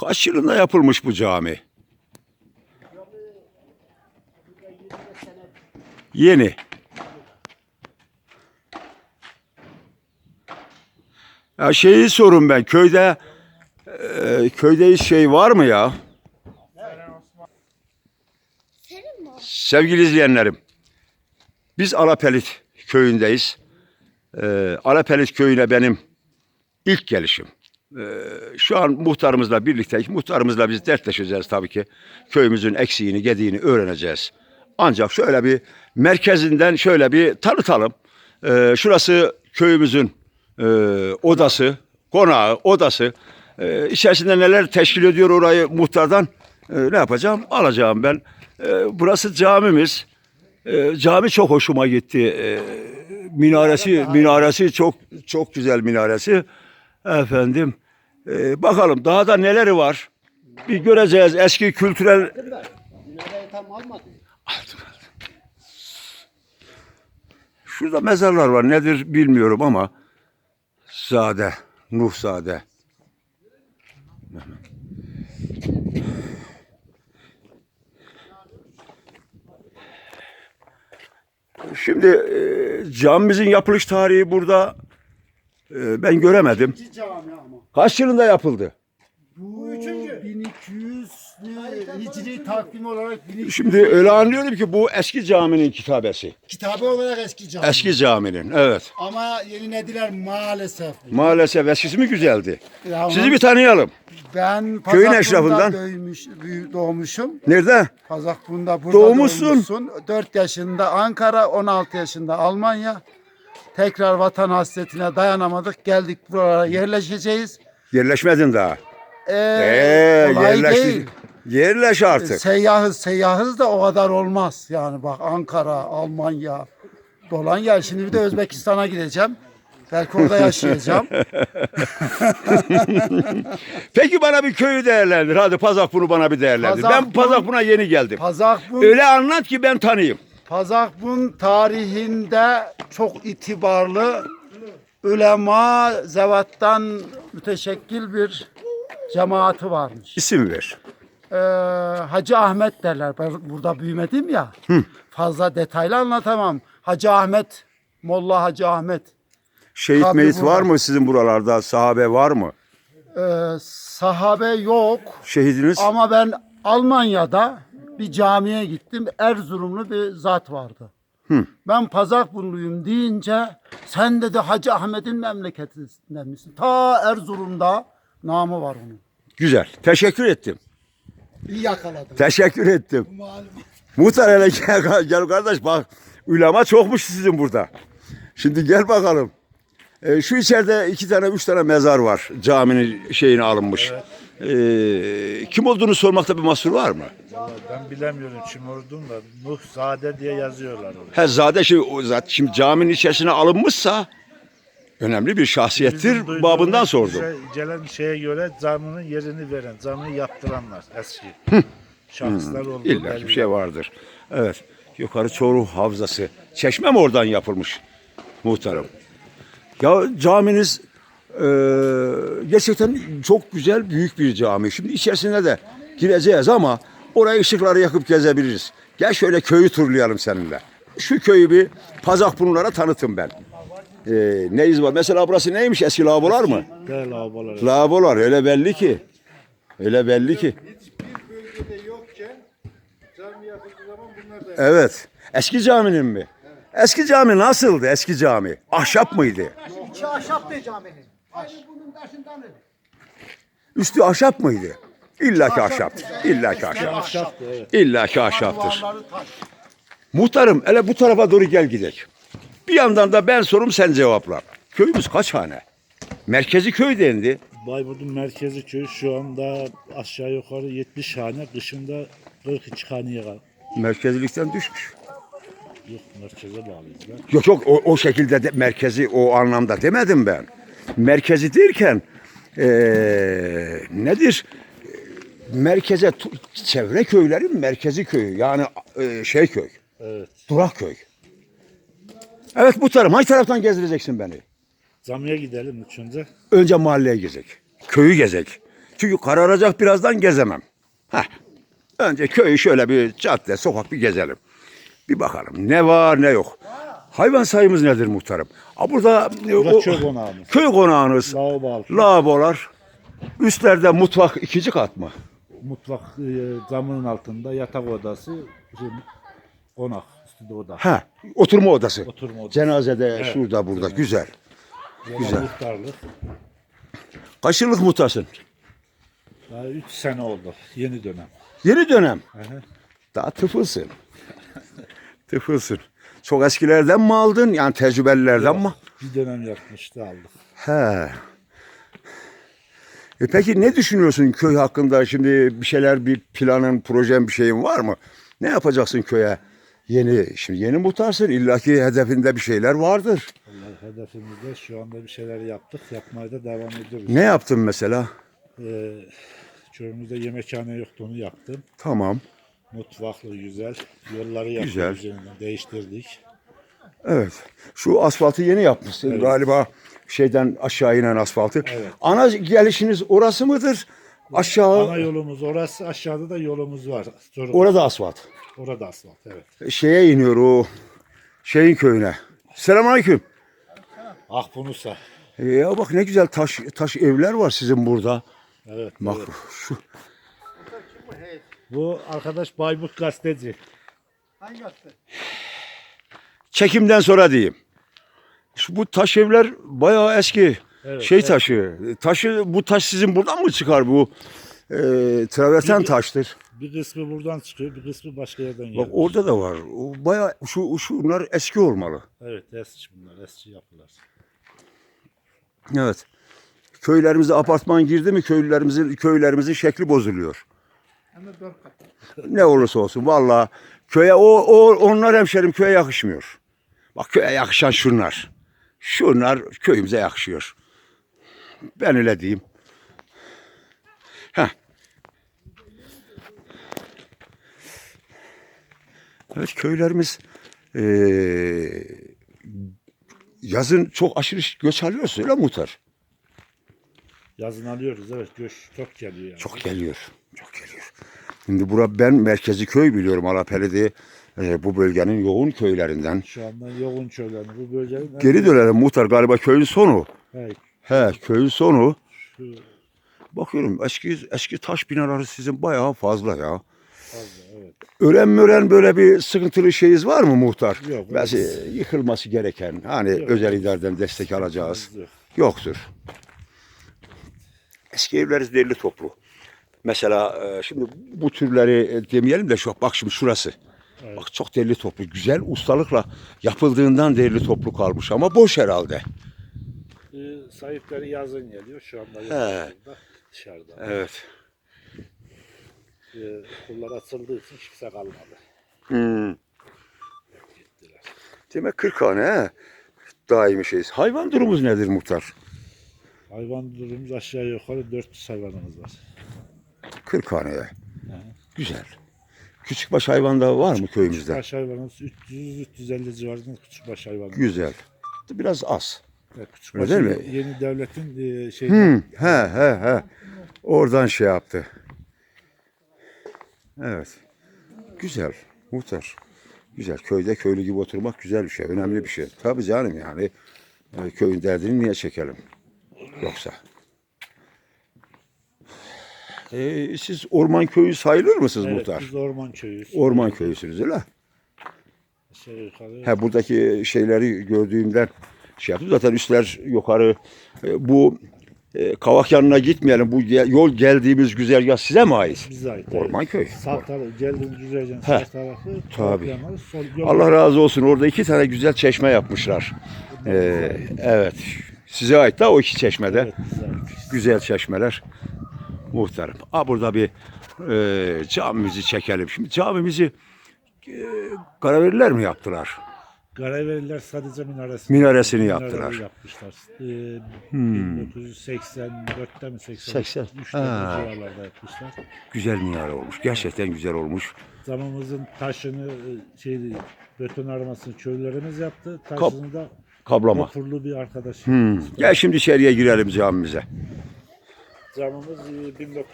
Kaç yılında yapılmış bu cami? Yeni. Ya şeyi sorun ben köyde e, köyde hiç şey var mı ya? Sevgili izleyenlerim, biz Alapelit köyündeyiz. Ee, Alapelit köyüne benim ilk gelişim. Ee, şu an muhtarımızla birlikteyiz. Muhtarımızla biz dertleşeceğiz tabii ki. Köyümüzün eksiğini, gediğini öğreneceğiz. Ancak şöyle bir merkezinden şöyle bir tanıtalım. Ee, şurası köyümüzün e, odası, konağı, odası. Ee, içerisinde neler teşkil ediyor orayı muhtardan e, ne yapacağım? Alacağım ben. Ee, burası camimiz. Ee, cami çok hoşuma gitti. Ee, minaresi minaresi çok çok güzel minaresi. Efendim e, bakalım daha da neleri var. Bir göreceğiz eski kültürel tam almadı. Şurada mezarlar var. Nedir bilmiyorum ama Zade, Nuh Zade. Şimdi e, camimizin yapılış tarihi burada e, ben göremedim. İki cami ama. Kaç yılında yapıldı? Bu üçüncü. 1200'lü Hicri takvim olarak 1200. Şimdi öyle anlıyorum ki bu eski caminin kitabesi. Kitabı olarak eski cami. Eski caminin, evet. Ama yenilediler maalesef. Maalesef eskisi mi güzeldi? Ya Sizi bir tanıyalım. ben Köyün Pazaklı'da eşrafından. Büyü- doğmuşum. Nerede? Pazaklı'da burada Doğmuşsun. doğmuşsun. 4 yaşında Ankara, 16 yaşında Almanya. Tekrar vatan hasretine dayanamadık. Geldik buralara yerleşeceğiz. Yerleşmedin daha. Ee, Ee, kolay yerleş, değil. yerleş artık. Seyyahız seyyahız da o kadar olmaz. Yani bak Ankara, Almanya, Dolonya. Şimdi bir de Özbekistan'a gideceğim. Belki orada yaşayacağım. Peki bana bir köyü değerlendir. Hadi Pazakbun'u bana bir değerlendir. ben Pazakbun- Pazakbun'a yeni geldim. Pazakbun, Öyle anlat ki ben tanıyayım. Pazakbun tarihinde çok itibarlı ulema zevattan müteşekkil bir cemaati varmış. İsim ver. Ee, Hacı Ahmet derler. Ben burada büyümedim ya. Fazla detaylı anlatamam. Hacı Ahmet, Molla Hacı Ahmet. Şehit Kabri meyit var mı sizin buralarda? Sahabe var mı? Ee, sahabe yok Şehidiniz? ama ben Almanya'da bir camiye gittim. Erzurumlu bir zat vardı. Ben Pazakburluyum deyince sen dedi Hacı Ahmet'in memleketinden misin? Ta Erzurum'da namı var onun. Güzel. Teşekkür ettim. İyi yakaladım. Teşekkür ettim. Muhtar hele gel, gel kardeş bak. Ulema çokmuş sizin burada. Şimdi gel bakalım. Ee, şu içeride iki tane, üç tane mezar var. Caminin şeyine alınmış. Ee, kim olduğunu sormakta bir mahsur var mı? Vallahi ben bilemiyorum kim olduğunu da Nuh Zade diye yazıyorlar orada. He zade şimdi, o zat, şimdi caminin içerisine alınmışsa önemli bir şahsiyettir Bizim duyduğumuz babından sordum. bize gelen şeye göre caminin yerini veren, camini yaptıranlar eski. Şahıslar oldu. İlla ki bir şey vardır. Evet. Yukarı Çoruh Havzası. Çeşme mi oradan yapılmış muhtarım? Ya caminiz eee, gerçekten çok güzel, büyük bir cami. Şimdi içerisine de gireceğiz ama oraya ışıkları yakıp gezebiliriz. Gel şöyle köyü turlayalım seninle. Şu köyü bir Pazakburnulara tanıtın ben. Eee neyiz var? Mesela burası neymiş? Eski lavabolar mı? Değil lavabolar. Lavabolar öyle belli ki. Öyle belli ki. bölgede yokken cami zaman bunlar da Evet. Eski caminin mi? Eski cami nasıldı eski cami? Ahşap mıydı? İçi ahşap be caminin. Aynı bunun. Üstü ahşap mıydı? İlla ki ahşaptır. İlla ki ahşap. Ahşaptı evet. İlla ki ahşaptır. Duvarları taş. Muhtarım hele bu tarafa doğru gel gidelim. Bir yandan da ben sorum sen cevapla. Köyümüz kaç hane? Merkezi köy dendi. Bayburt'un merkezi köy şu anda aşağı yukarı 70 hane, kışında 42 haneye kadar. Merkezlikten düşmüş. Yok merkeze bağlıyız lan. Yok yok o, o şekilde de, merkezi o anlamda demedim ben. Merkezi derken eee, nedir? Merkeze çevre köylerin merkezi köyü yani eee, şey köy, Evet. durak köy. Evet bu taraf hangi taraftan gezdireceksin beni? Camiye gidelim üçünce. Önce mahalleye gezek, köyü gezek. Çünkü kararacak birazdan gezemem. Heh. Önce köyü şöyle bir cadde, sokak bir gezelim. Bir bakalım ne var ne yok. Hayvan sayımız nedir muhtarım? Ha burada Burada köy konağımız. Köy konağınız. Lavabo altı. Lavabolar. Üstlerde mutfak ikinci kat mı? Mutfak e, camının altında yatak odası, şey, konak, üstünde oda. Ha, oturma odası. Oturma odası. Cenazede şurada burada. Güzel. Güzel. güzel. Muhtarlık. Kaç yıllık muhtarsın? Daha 3 sene oldu. Yeni dönem. Yeni dönem. Daha tıfılsın. tıfılsın. Çok eskilerden mi aldın? Yani tecrübelilerden mi? Bir dönem yapmıştı aldık. He. E peki ne düşünüyorsun köy hakkında? Şimdi bir şeyler, bir planın, projen, bir şeyin var mı? Ne yapacaksın köye? Yeni, şimdi yeni muhtarsın. illaki hedefinde bir şeyler vardır. Vallahi hedefimizde şu anda bir şeyler yaptık. Yapmaya da devam ediyoruz. Ne yaptın mesela? Ee, köyümüzde yemekhane yoktu onu yaptım. Tamam. Mutfaklı güzel. Yolları yaptık. Güzel. üzerinden Değiştirdik. Evet. Şu asfaltı yeni yapmışsın Evet. galiba. Şeyden aşağı inen asfaltı. Evet. Ana gelişiniz orası mıdır? Aşağı Ana yolumuz orası. Aşağıda da yolumuz var. Sonra- orada asfalt. Orada asfalt evet. Şeye iniyor o şeyin köyüne. Selamünaleyküm. Akbunusa. E Ya bak ne güzel taş taş evler var sizin burada. Evet. Bak şu Bu arkadaş Bayburt gazeteci. çekimden sonra diyeyim. Şu bu taş evler bayağı eski. Evet, şey evet. taşı. Taşı bu taş sizin buradan mı çıkar bu? E, traverten Bir- taştır. Bir kısmı buradan çıkıyor, bir kısmı başka yerden Bak geliyor. orada da var. O bayağı şu şunlar eski olmalı. Evet, eski bunlar, eski yapılar. Evet. Köylerimize apartman girdi mi köylülerimizin köylerimizin şekli bozuluyor. Ne olursa olsun vallahi köye o, o onlar hemşerim köye yakışmıyor. Bak köye yakışan şunlar. Şunlar köyümüze yakışıyor. Ben öyle diyeyim. Heh. Evet köylerimiz eee, yazın çok aşırı göç alıyoruz öyle mi muhtar? Yazın alıyoruz, evet. Göç çok geliyor yani. Çok geliyor. Çok geliyor. Şimdi bura ben merkezi köy biliyorum Alapeli'de. Ee, bu bölgenin yoğun köylerinden. Şu anda yoğun köylerini bu bölgenin... en- Geri dönelim muhtar galiba köyün sonu. Evet, He köyün sonu. şu Bakıyorum eski eski taş binaları sizin bayağı fazla ya. fazla, evet. Öğren mören böyle bir sıkıntılı şeyiz var mı muhtar? Yok, Mesela yıkılması gereken hani Yok. özel idareden destek alacağız. Yok. Yoktur. Eski evleriz derli toplu. Mesela e, şimdi bu türleri e, demeyelim de şu bak şimdi şurası. Evet. Bak çok derli toplu. Güzel ustalıkla yapıldığından derli toplu kalmış ama boş herhalde. Ee, sahipleri yazın geliyor, şu anda Dışarıda. Evet. Ee, okullar açıldığı için kimse kalmadı. Hmm. Gittiler. Demek 40 hane he. Daimi şeyiz. Hayvan durumumuz nedir muhtar? Hayvan durumumuz aşağı yukarı 400 hayvanımız var. 40 haneye. Güzel. Küçükbaş hayvan da var mı köyümüzde? Baş hayvanımız 300-350 civarında küçükbaş hayvanımız. Güzel. Biraz az. Evet, Öyle değil mi? Yeni devletin e, şey Hmm, he he he. Oradan şey yaptı. Evet. Güzel. Muhtar. Güzel. Köyde köylü gibi oturmak güzel bir şey. Önemli bir şey. Tabii canım yani. e, köyün derdini niye çekelim? Yoksa. E, siz orman köyü sayılır mısınız evet, muhtar? biz orman köyüyüz. Orman köyüsünüz öyle. Yukarı. He, buradaki şeyleri gördüğümden şey yaptım. Zaten üstler yukarı. E, bu e, Kavak yanına gitmeyelim. Bu ge- yol geldiğimiz güzergah size mi ait? Bize ait. Orman evet. köy. Sağ tarafı geldiğimiz güzelce He. sağ tarafı. Tabii. yanları, Sol, yol- Allah razı olsun. Orada iki tane güzel çeşme yapmışlar. Ee, evet. Size ait da o iki çeşmede. Evet, bize ait. Güzel çeşmeler. Muhtarım. Ha burada bir e, camimizi çekelim. Şimdi camimizi e, Karaveliler mi yaptılar? Garaveliler sadece minaresini, Minaresini yaptılar. yapmışlar. Ee, 1984'te mi 80. 83'te Ha. mi civarlarda yapmışlar. Güzel minare olmuş. Gerçekten güzel olmuş. Camımızın taşını, e, şey, beton armasını köylerimiz yaptı. Taşını da Kablama. Vapurlu bir arkadaş. Hmm. Gel şimdi içeriye girelim camimize. Camımız e, 1900